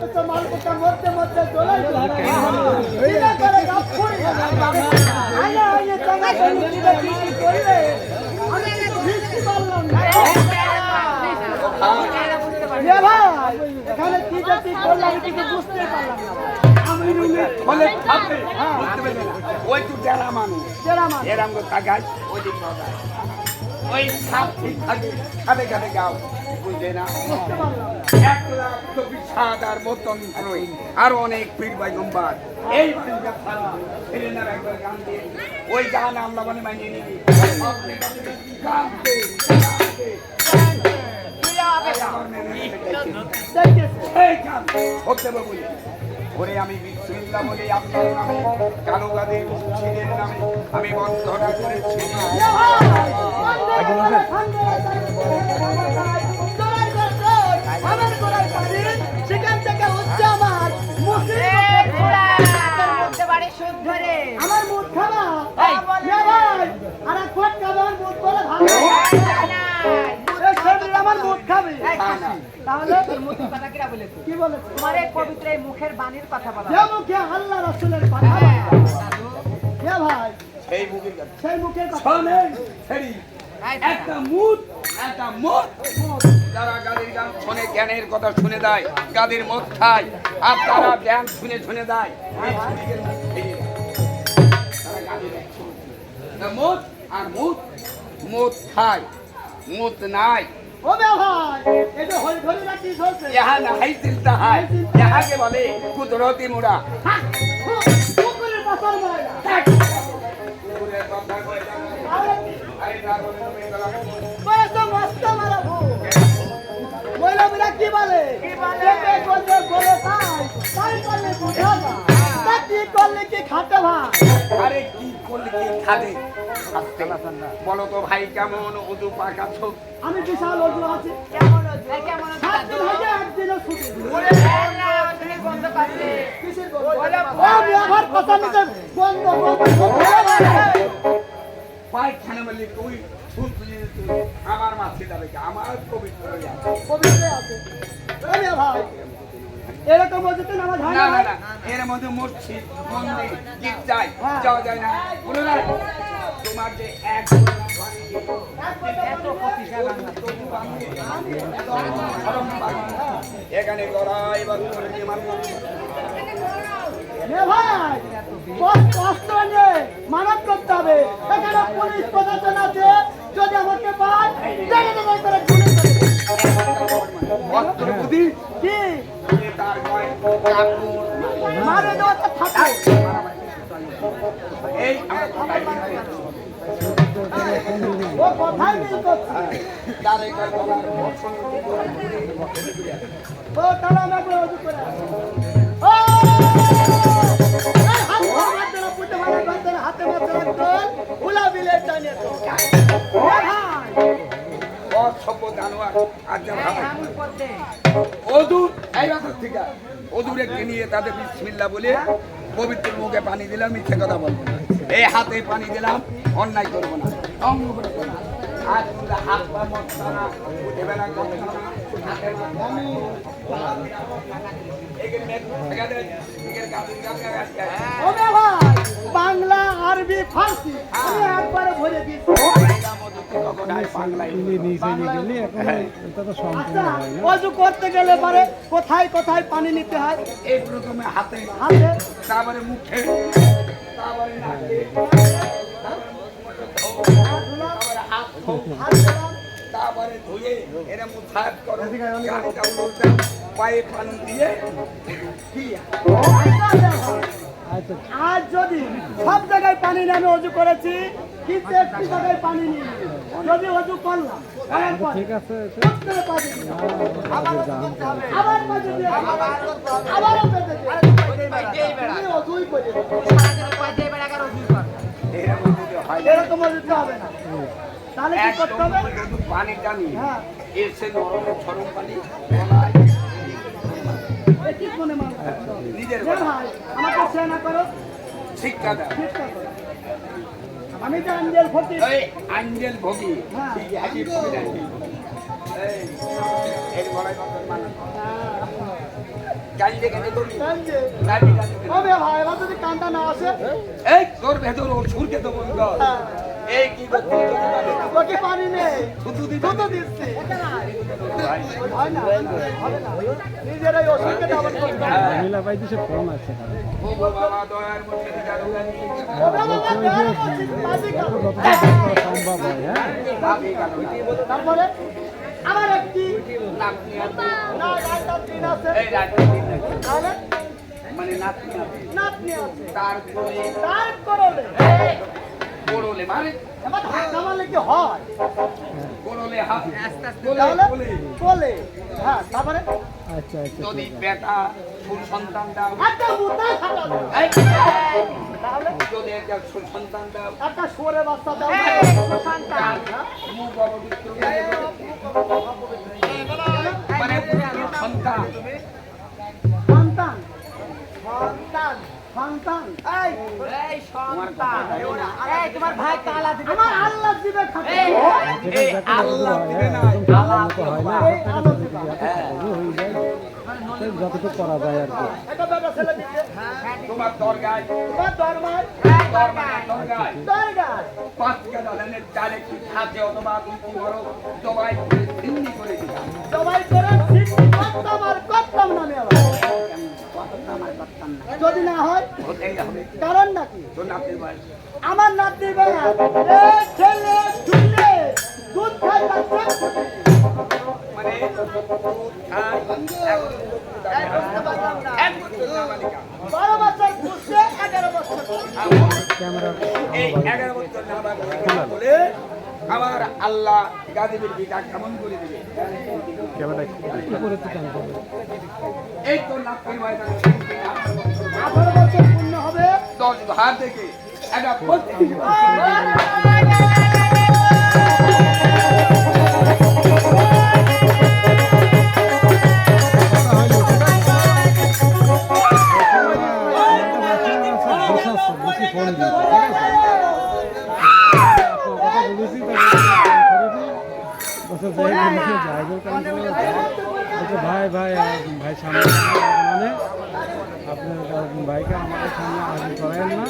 তো মালপত্র মধ্যে মধ্যে দোলাই করে গাছ ফুরি আইনে আইনে টাকা ধরে দিলে বিক্রি করলে আমি বৃষ্টি পারলাম না এ ভাই এখানে কি যে করলাম কিছু বুঝতে পারলাম না। বলে থাকবে বুঝতে পারবে না ওই তো যারা মানুষ। এরম তাকায় ওই বাগায় ওই সাপ ঠিক থাকে। খাতে খাতে গাও বুঝলে না। বুঝতে পারলাম না এক লাখ চব্বিশ হাজার মতন রই আরও অনেক পীর এই একবার গান দিয়ে। ওই গান আমরা মানে মানিয়ে নিবি এই গান। ওরে আমি বিসমিল্লাহ বলে আপনার নামে কালো গাদের নামে আমি। বন্ধনা করেছি। সেখান থেকে হচ্ছে আমার আমার তাহলে কি বলেছে? মুখের বাণীর কথা বলা যে মুখে আল্লাহ রসুলের কথা কে ভাই? সেই মুখের কথা। সেই মুখের কথা। শোনেন ফেরি। একটা মুদ একটা মদ যারা গাদের গান শুনে জ্ঞানের কথা শুনে দেয় গাদের মদ খায় আর তারা জ্ঞান শুনে শুনে দেয়। মদ আর মুদ মদ খায় মুদ নাই। ও ভাই এটা হই ধরে রাখি চলছে ইহা নাহাই চিন্তা হয় ইহাকে বলে কুদরতি মুড়া। হ্যাঁ, পুকুরের পাশার ময়লা আরে বলে তো মস্ত মারা ভু ময়লা মিলা কি বলে? কি বলে? কে করলে বলে তাই তাই করলে বুঝা না তা কি করলে কি খাতে ভাই? আরে বলো তো ভাই কেমন উদু পাকা ছোট? আমি বিশাল অজু আছি কেমন? কেমন। পায়খানা বললি তুই আমার মাছে যাবে কি? আমার পবিত্র আছে। পবিত্র আছে। ভাই এরকম অজুতে নামাজ হয় না না এর মধ্যে মসজিদ মন্দির গির্জায় যাওয়া যায় না। বলো না। তোমার যে এক এখানে লড়াই বা মানব করতে হবে। এখানে পুলিশ প্রশাসন আছে। যদি আমাকে উলা বিলে টানিয়ে তোল। এ ভাই, অসভ্য জানোয়ার ভাই এই বাজার থেকে অদূরে নিয়ে তাদের বিসমিল্লা বলে পবিত্র মুখে পানি দিলাম, মিথ্যে কথা বলব না। এই হাতে পানি দিলাম, অন্যায় করব না। অঙ্গ করব হাত। পা উঠে বেলা করবে না। বাংলা আরবি ফার্সি। আমি একবারে ভরে দিয়েছি? আচ্ছা অজু করতে গেলে পরে কোথায় কোথায় পানি নিতে হয়? এই প্রথমে হাতে হাতে? তারপরে মুখে তারপরে তারপরে ধুয়ে এরা মুখাত করো পায়ে পানি দিয়ে আজ যদি সব জায়গায় পানি নিয়ে আমি অজু করেছি কিন্তু একটি জায়গায় পানি নিই। যদি অজু করলাম পানি। দিলাম। আবার হয়। এরকম অজুতে হবে না। তাহলে কি করতে হবে? পানি টানি। হ্যাঁ। এসে নরম ছরম পানি। নিজের আমাকে সে করো শিক্ষা আমি যে আঞ্জেল এই আঞ্জেল ভোগী। ঠিক আছে ভোগী এই এর কান্দে কান্দে। কান্দে কান্দে কেনে? ও বে ভাই এবার যদি কান্দা না আসে এই তোর ভেতর ওর সুরকে তো হ্যাঁ। এই কি করতে নেই। দিচ্ছি। হয় করতে ফোন আছে। যতটা সম্ভব হয় হ্যাঁ তারপরে আমার একটি। মানে নাতনি আছে। নাতনি তারপরে করলে মানে ধাক্কা মারলে কি হয় কোড়লে হাত তাহলে কোলে কোলে হ্যাঁ তারপরে আচ্ছা আচ্ছা যদি বেটা ফুল সন্তান দাও একটা মুদ্রা খাটাবে তাহলে যদি একটা ফুল সন্তান দাও একটা সরে বাচ্চা দাও সন্তান মুখ অপবিত্র মানে সন্তান সন্তান সন্তান সন্তান এই তোমার হয়, হয় হয়ে যতটুকু করা যায় আর কি। দিবে তোমার দরগায়। তোমার দরবার দরগায় দরগায় দরগার পাঁচ কাটা ধানের চাল একটি খাদ্যে অথবা দুটি বড় জবাই করে সিন্নি করে দিলাম। সবাই করে সিদ্ধি করতাম আর করতাম না আমি আবার। যদি না হয় কারণ নাকি তোর নাতির আমার নাতি ছেলে চুলে দুধ খাই মানে না। বারো বছর বুঝছে এগারো বছর ক্যামেরা এই এগারো বছর নাবালিকা বলে আমার আল্লাহ গাজীবের বিটা কেমন করে দিবে এই তো আঠারো বছর পূর্ণ হবে দশ হাত থেকে একটা বছর যাই বলেছি যাইবের বলছে ভাই ভাই ভাই সামনে মানে আপনার ভাইকে আমাদের সামনে আগে করায়েন না।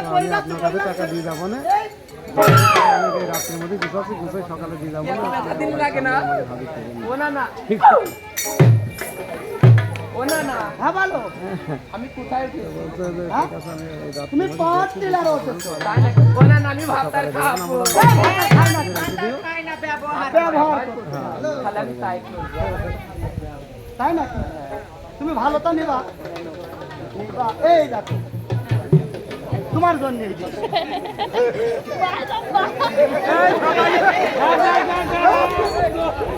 তো আমি আপনার কাছে টাকা দিয়ে যাব না। রাত্রের মধ্যে গুছাচ্ছি গুছাই সকালে দিয়ে যাব না। ঠিক। হ্যাঁ আমি কোথায় বলছে যে ঠিক আছে আমি তুমি পাঁচ টিলার হচ্ছ তাই না ওনা না আমি ভাবতার খাব ব্যবহার তাই না তুমি ভালো তো নিবা। নিবা। এই দেখো। তোমার জন্য